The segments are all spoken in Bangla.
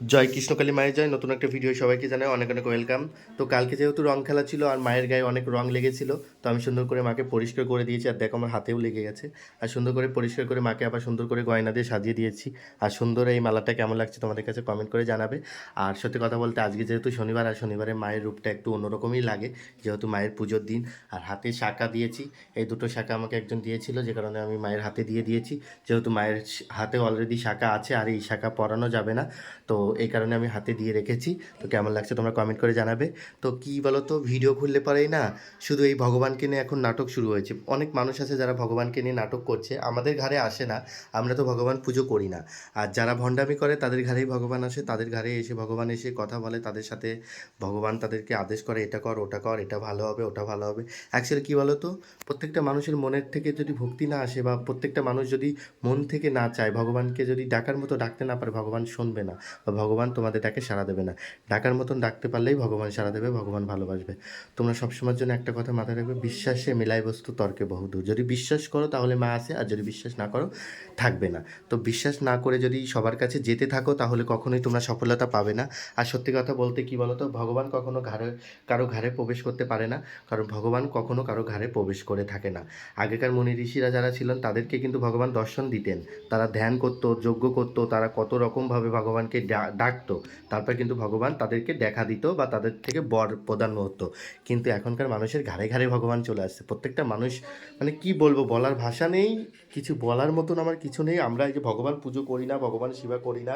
জয় কৃষ্ণকালী মায়ের জয়। নতুন একটা ভিডিও সবাইকে জানাই অনেক অনেক ওয়েলকাম তো কালকে যেহেতু রং খেলা ছিল আর মায়ের গায়ে অনেক রং লেগেছিল, তো আমি সুন্দর করে মাকে পরিষ্কার করে দিয়েছি। আর দেখো আমার হাতেও লেগে গেছে। আর সুন্দর করে পরিষ্কার করে মাকে আবার সুন্দর করে গয়না দিয়ে সাজিয়ে দিয়েছি। আর সুন্দর এই মালাটা কেমন লাগছে তোমাদের কাছে কমেন্ট করে জানাবে। আর সত্যি কথা বলতে আজকে যেহেতু শনিবার, আর শনিবারে মায়ের রূপটা একটু অন্যরকমই লাগে, যেহেতু মায়ের পুজোর দিন। আর হাতে শাঁখা দিয়েছি। এই দুটো শাঁখা আমাকে একজন দিয়েছিল, যে কারণে আমি মায়ের হাতে দিয়ে দিয়েছি। যেহেতু মায়ের হাতে অলরেডি শাঁখা আছে, আর এই শাঁখা পরানো যাবে না। তো এই কারণে আমি হাতে দিয়ে রেখেছি। তো কেমন লাগছে তোমরা কমেন্ট করে জানাবে। তো কি বলো তো ভিডিও খুললে পরেই না শুধু এই ভগবানকে নিয়ে এখন নাটক শুরু হয়েছে। অনেক মানুষ আছে যারা ভগবানকে নিয়ে নাটক করছে, আমাদের ঘরে আসে না, আমরা তো ভগবান পুজো করি না। আর যারা ভণ্ডামি করে, তাদের ঘরেই ভগবান আসে, তাদের ঘরে এসে ভগবান এসে কথা বলে, তাদের সাথে ভগবান তাদেরকে আদেশ করে, এটা কর, ওটা কর, এটা ভালো হবে, ওটা ভালো হবে। অ্যাকচুয়ালি কী বলো তো প্রত্যেকটা মানুষের মনের থেকে যদি ভক্তি না আসে বা প্রত্যেকটা মানুষ যদি মন থেকে না চায়, ভগবানকে যদি ডাকার মতো ডাকতে না পারে, ভগবান শুনবে না বা ভগবান তোমাদের ডাকে সাড়া দেবে না। ডাকার মতন ডাকতে পারলেই ভগবান সাড়া দেবে, ভগবান ভালোবাসবে। তোমরা সবসময়ের জন্য একটা কথা মাথায় রাখবে, বিশ্বাসে মেলায় বস্তু তর্কে বহুদূর। যদি বিশ্বাস করো তাহলে মা আসে আর যদি বিশ্বাস না করো থাকবে না। তো বিশ্বাস না করে যদি সবার কাছে যেতে থাকো তাহলে কখনোই তোমরা সফলতা পাবে না। আর সত্যি কথা বলতে কি বলো তো ভগবান কখনো ঘরে কারও ঘরে প্রবেশ করতে পারে না। কারণ ভগবান কখনো কারও ঘরে প্রবেশ করে থাকে না। আগেকার মুনি ঋষিরা যারা ছিলেন তাদেরকে কিন্তু ভগবান দর্শন দিতেন। তারা ধ্যান করতো, যজ্ঞ করতো, তারা কত রকমভাবে ভগবানকে ডাকতো। তারপর কিন্তু ভগবান তাদেরকে দেখা দিত বা তাদের থেকে বর প্রদান হতো। কিন্তু এখনকার মানুষের ঘাড়ে ঘাড়ে ভগবান চলে আসছে। প্রত্যেকটা মানুষ মানে কি বলব, বলার ভাষা নেই, কিছু বলার মতন আমার কিছু নেই। আমরা এই যে ভগবান পুজো করি না, ভগবান সেবা করি না,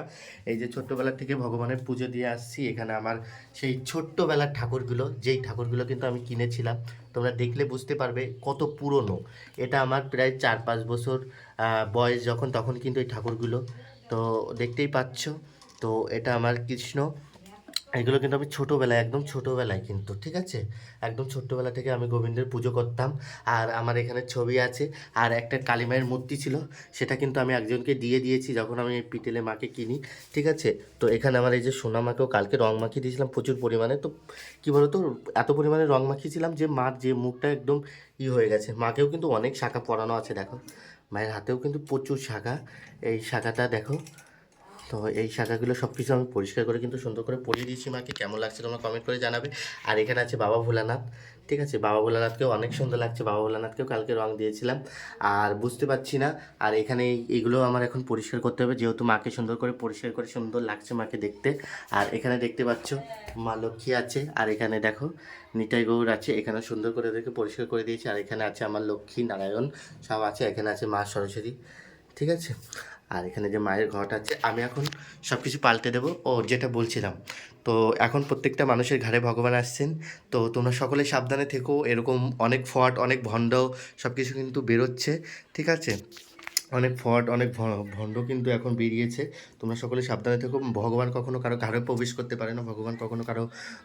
এই যে ছোট্টবেলা থেকে ভগবানের পুজো দিয়ে আসছি, এখানে আমার সেই ছোট্টবেলার ঠাকুরগুলো, যেই ঠাকুরগুলো কিন্তু আমি কিনেছিলাম, তোমরা দেখলে বুঝতে পারবে কত পুরনো। এটা আমার প্রায় চার পাঁচ বছর বয়স যখন, তখন কিন্তু এই ঠাকুরগুলো। তো দেখতেই পাচ্ছ তো এটা আমার কৃষ্ণ। এগুলো কিন্তু আমি ছোটোবেলায়, একদম ছোটোবেলায় কিন্তু, ঠিক আছে? একদম ছোট্টবেলা থেকে আমি গোবিন্দের পুজো করতাম। আর আমার এখানে ছবি আছে। আর একটা কালীমায়ের মূর্তি ছিল, সেটা কিন্তু আমি একজনকে দিয়ে দিয়েছি যখন আমি পিটেলে মাকে কিনি, ঠিক আছে? তো এখানে আমার এই যে সোনা মাকেও কালকে রং মাখিয়ে দিয়েছিলাম প্রচুর পরিমাণে। তো কী বলতো, এত পরিমাণে রং মাখিয়েছিলাম যে মার যে মুখটা একদম ই হয়ে গেছে। মাকেও কিন্তু অনেক শাখা পরানো আছে, দেখো। মায়ের হাতেও কিন্তু প্রচুর শাখা। এই শাখাটা দেখো তো এই শাখাগুলো সব কিছু আমি পরিষ্কার করে কিন্তু সুন্দর করে পরিয়ে দিয়েছি মাকে। কেমন লাগছে তোমরা কমেন্ট করে জানাবে। আর এখানে আছে বাবা ভোলানাথ, ঠিক আছে? বাবা ভোলানাথকেও অনেক সুন্দর লাগছে। বাবা ভোলানাথকেও কালকে রং দিয়েছিলাম। আর বুঝতে পারছি না, আর এখানে এই- এগুলো আমার এখন পরিষ্কার করতে হবে। যেহেতু মাকে সুন্দর করে পরিষ্কার করে সুন্দর লাগছে মাকে দেখতে। আর এখানে দেখতে পাচ্ছ, মা লক্ষ্মী আছে। আর এখানে দেখো, নিতাই গৌর আছে। এখানে সুন্দর করে ওদেরকে পরিষ্কার করে দিয়েছি। আর এখানে আছে আমার লক্ষ্মী, নারায়ণ সব আছে। এখানে আছে মা সরস্বতী, ঠিক আছে? আর এখানে যে মায়ের ঘট আছে, আমি এখন সব কিছু পাল্টে দেবো। ও যেটা বলছিলাম, তো এখন প্রত্যেকটা মানুষের ঘরে ভগবান আসছেন। তো তোমরা সকলে সাবধানে থেকো, এরকম অনেক ফট, অনেক ভণ্ড সব কিছু কিন্তু বেরোচ্ছে, ঠিক আছে? অনেক ফট, অনেক ভণ্ড কিন্তু এখন বেরিয়েছে। তোমরা সকলে সাবধানে থেকো, ভগবান কখনো কারও ঘরে প্রবেশ করতে পারে না, ভগবান কখনো কারও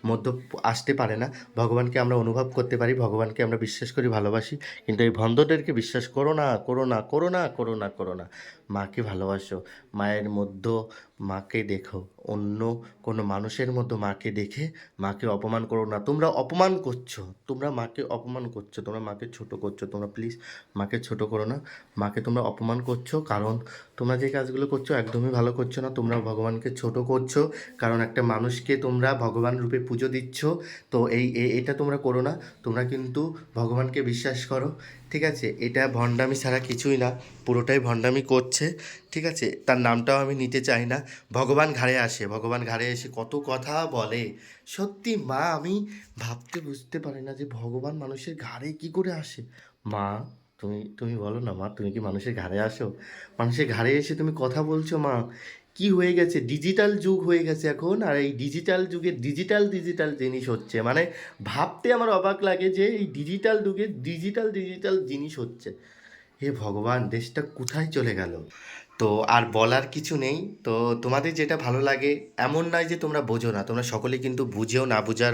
মধ্য আসতে পারে না। ভগবানকে আমরা অনুভব করতে পারি, ভগবানকে আমরা বিশ্বাস করি, ভালোবাসি। কিন্তু এই ভণ্ডদেরকে বিশ্বাস করো না করো না করো না করো না করো না। মাকে ভালোবাসো। মায়ের মধ্য মাকে দেখো। অন্য কোনো মানুষের মধ্যে মাকে দেখে মাকে অপমান করো না। তোমরা অপমান করছ। তোমরা মাকে অপমান করছ। তোমরা মাকে ছোট করছ। তোমরা প্লিজ মাকে ছোট করো না। মাকে তোমরা অপমান করছ কারণ তোমরা যে কাজগুলো করছ একদমই ভালো করছ না তোমরা ভগবানকে ছোট করছ, কারণ একটা মানুষকে তোমরা ভগবান রূপে পুজো দিচ্ছ, তো এই এটা তোমরা করো না, তোমরা কিন্তু ভগবানকে বিশ্বাস করো, ঠিক আছে? এটা ভণ্ডামি ছাড়া কিছুই না, পুরোটাই ভণ্ডামি করছে, ঠিক আছে? তার নামটাও আমি নিতে চাই না, ভগবান ঘাড়ে আসে, ভগবান ঘাড়ে এসে কত কথা বলে। সত্যি মা, আমি ভাবতে বুঝতে পারি না যে ভগবান মানুষের ঘাড়ে কি করে আসে। মা তুমি তুমি বলো না, মা, তুমি কি মানুষের ঘাড়ে আসো? মানুষের ঘাড়ে এসে তুমি কথা বলছো, মা? কি হয়ে গেছে? ডিজিটাল যুগ হয়ে গেছে এখন, আর এই ডিজিটাল যুগে ডিজিটাল ডিজিটাল জিনিস হচ্ছে। মানে ভাবতে আমার অবাক লাগে যে এই ডিজিটাল যুগে ডিজিটাল ডিজিটাল জিনিস হচ্ছে। হে ভগবান, দেশটা কোথায় চলে গেল? তো আর বলার কিছু নেই। তো তোমাদের যেটা ভালো লাগে, এমন নয় যে তোমরা বোঝো না। তোমরা সকলে কিন্তু বুঝেও না বোঝার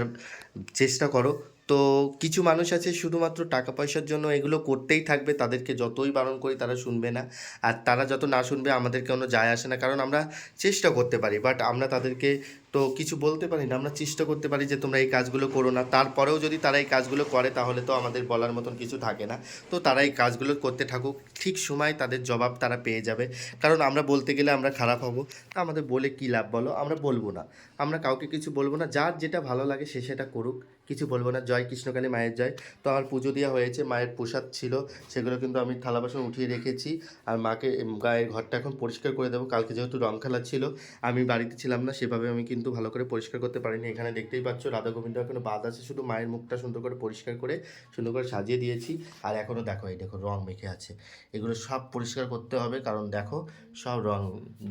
চেষ্টা করো। তো কিছু মানুষ আছে শুধুমাত্র টাকা পয়সার জন্য এগুলো করতেই থাকবে, তাদেরকে যতই বারণ করি তারা শুনবে না। আর তারা যত না শুনবে আমাদের কোনো যায় আসে না, কারণ আমরা চেষ্টা করতে পারি বাট আমরা তাদেরকে তো কিছু বলতে পারি না, আমরা চেষ্টা করতে পারি যে তোমরা এই কাজগুলো করো না। তারপরেও যদি তারা এই কাজগুলো করে, তাহলে তো আমাদের বলার মতন কিছু থাকে না। তো তারা এই কাজগুলো করতে থাকুক, ঠিক সময় তাদের জবাব তারা পেয়ে যাবে। কারণ আমরা বলতে গেলে আমরা খারাপ হব। তা আমাদের বলে কী লাভ বলো? আমরা বলব না। আমরা কাউকে কিছু বলব না। যার যেটা ভালো লাগে সে সেটা করুক। কিছু বলব না। জয় কৃষ্ণকালী মায়ের জয়। তো আমার পুজো দেওয়া হয়েছে। মায়ের প্রসাদ ছিল। সেগুলো কিন্তু আমি থালা বাসন উঠিয়ে রেখেছি। আর মাকে গায়ের ঘরটা এখন পরিষ্কার করে দেবো। কালকে যেহেতু রং খেলা ছিল, আমি বাড়িতে ছিলাম না, সেভাবে আমি কিন্তু ভালো করে পরিষ্কার করতে পারিনি। এখানে দেখতেই পাচ্ছ, রাধা গোবিন্দ এখনও বাদ আছে। শুধু মায়ের মুখটা সুন্দর করে পরিষ্কার করে, সুন্দর করে সাজিয়ে দিয়েছি। আর এখনও দেখো, এই দেখো রং মেখে আছে। এগুলো সব পরিষ্কার করতে হবে, কারণ দেখো সব রং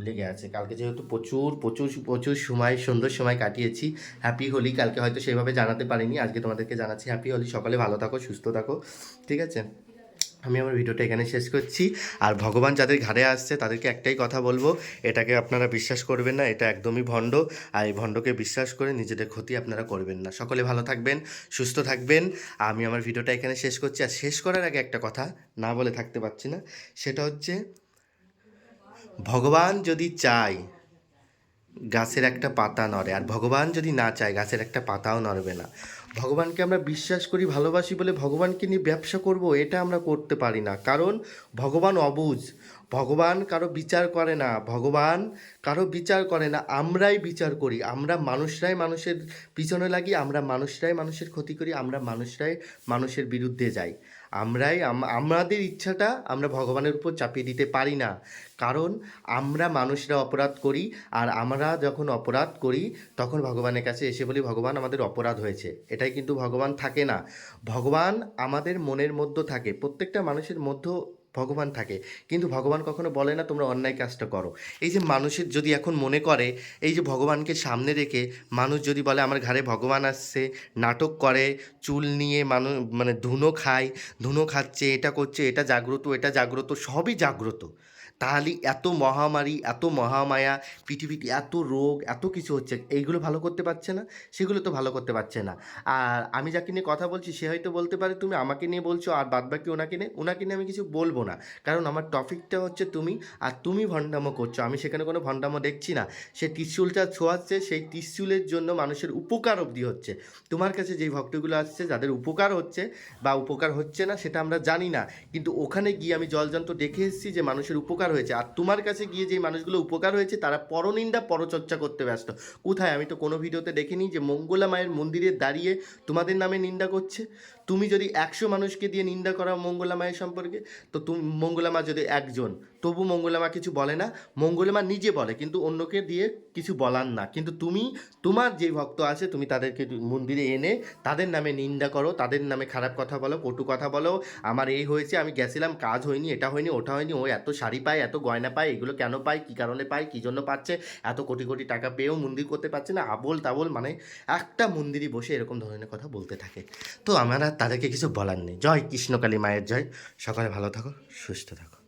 লেগে আছে। কালকে যেহেতু প্রচুর প্রচুর প্রচুর সময়, সুন্দর সময় কাটিয়েছি। হ্যাপি হোলি কালকে হয়তো সেভাবে জানাতে পারিনি। আজকে তোমাদেরকে জানাচ্ছি হ্যাপি হোলি সকালে ভালো থাকো, সুস্থ থাকো। ঠিক আছে? আমি আমার ভিডিওটা এখানে শেষ করছি। আর ভগবান যাদের ঘাড়ে আসছে, তাদেরকে একটাই কথা বলব, এটাকে আপনারা বিশ্বাস করবেন না, এটা একদমই ভণ্ড। আর এই ভণ্ডকে বিশ্বাস করে নিজেদের ক্ষতি আপনারা করবেন না। সকলে ভালো থাকবেন, সুস্থ থাকবেন। আমি আমার ভিডিওটা এখানে শেষ করছি। আর শেষ করার আগে একটা কথা না বলে থাকতে পারছি না, সেটা হচ্ছে, ভগবান যদি চায়, গাছের একটা পাতা নড়ে। আর ভগবান যদি না চায়, গাছের একটা পাতাও নড়বে না। ভগবানকে আমরা বিশ্বাস করি, ভালোবাসি বলে ভগবানকে নিয়ে ব্যবসা করব, এটা আমরা করতে পারি না। কারণ ভগবান অবুজ। ভগবান কারও বিচার করে না। ভগবান কারও বিচার করে না। আমরাই বিচার করি। আমরা মানুষরাই মানুষের পিছনে লাগি, আমরা মানুষরাই মানুষের ক্ষতি করি, আমরা মানুষরাই মানুষের বিরুদ্ধে যাই। আমরাই আমাদের ইচ্ছাটা আমরা ভগবানের উপর চাপিয়ে দিতে পারি না। কারণ আমরা মানুষরা অপরাধ করি আর আমরা যখন অপরাধ করি, তখন ভগবানের কাছে এসে বলি, ভগবান আমাদের অপরাধ হয়েছে। এটাই কিন্তু ভগবান থাকে না। ভগবান আমাদের মনের মধ্যে থাকে। প্রত্যেকটা মানুষের মধ্যে ভগবান থাকে। কিন্তু ভগবান কখনো বলে না, তোমরা অন্যায় কাজটা করো। এই যে মানুষের যদি এখন মনে করে, এই যে ভগবানকে সামনে রেখে মানুষ যদি বলে, আমার ঘরে ভগবান আসছে, নাটক করে, চুল নিয়ে মানুষ মানে ধুনো খায়, ধুনো খাচ্ছে, এটা করছে, এটা জাগ্রত এটা জাগ্রত, সবই জাগ্রত। তাহলে এত মহামারী, এত মহামায়া, পৃথিবীতে এত রোগ, এত কিছু হচ্ছে, এইগুলো ভালো করতে পারছে না? সেগুলো তো ভালো করতে পারছে না। আর আমি যাকে নিয়ে কথা বলছি, সে হয়তো বলতে পারে, তুমি আমাকে নিয়ে বলছো, আর বাদ বাকি ওনাকে নিয়ে ওনাকে নিয়ে আমি কিছু বলব না। কারণ আমার টপিকটা হচ্ছে তুমি, আর তুমি ভণ্ডামো করছ। আমি সেখানে কোনো ভণ্ডামো দেখছি না। সে ত্রিশুলটা ছোঁয়াচ্ছে, সেই ত্রিশুলের জন্য মানুষের উপকার অবধি হচ্ছে। তোমার কাছে যেই ভক্তগুলো আসছে, যাদের উপকার হচ্ছে বা উপকার হচ্ছে না, সেটা আমরা জানি না। কিন্তু ওখানে গিয়ে আমি জলযন্ত্র দেখে এসেছি যে মানুষের উপকার হয়েছে। আর তোমার কাছে গিয়ে যে মানুষগুলো উপকার হয়েছে, তারা পরনিন্দা, পরচর্চা করতে ব্যস্ত। কোথায়? আমি তো কোনো ভিডিওতে দেখিনি যে মঙ্গলা মায়ের মন্দিরে দাঁড়িয়ে তোমাদের নামে নিন্দা করছে। তুমি যদি একশো মানুষকে দিয়ে নিন্দা করা মঙ্গলা মায়ের সম্পর্কে, তো তুমি, মঙ্গলা মা যদি একজন, তবু মঙ্গলা মা কিছু বলে না। মঙ্গলা মা নিজে বলে, কিন্তু অন্যকে দিয়ে কিছু বলার না। কিন্তু তুমি, তোমার যে ভক্ত আছে, তুমি তাদেরকে মন্দিরে এনে তাদের নামে নিন্দা করো, তাদের নামে খারাপ কথা বলো, কটু কথা বলো, আমার এই হয়েছে, আমি গেছিলাম, কাজ হয়নি, এটা হয়নি, ওটা হয়নি, ও এত শাড়ি পায়, এত গয়না পায়, এগুলো কেন পায়, কী কারণে পায়, কী জন্য পাচ্ছে, এত কোটি কোটি টাকা পেয়েও মন্দির করতে পারছে না, আবোল তাবোল মানে একটা মন্দিরই বসে এরকম ধরনের কথা বলতে থাকে। তো আমার তাদেরকে কিছু বলার নেই। জয় কৃষ্ণকালী মায়ের জয়। সকালে ভালো থাকো সুস্থ থাকো।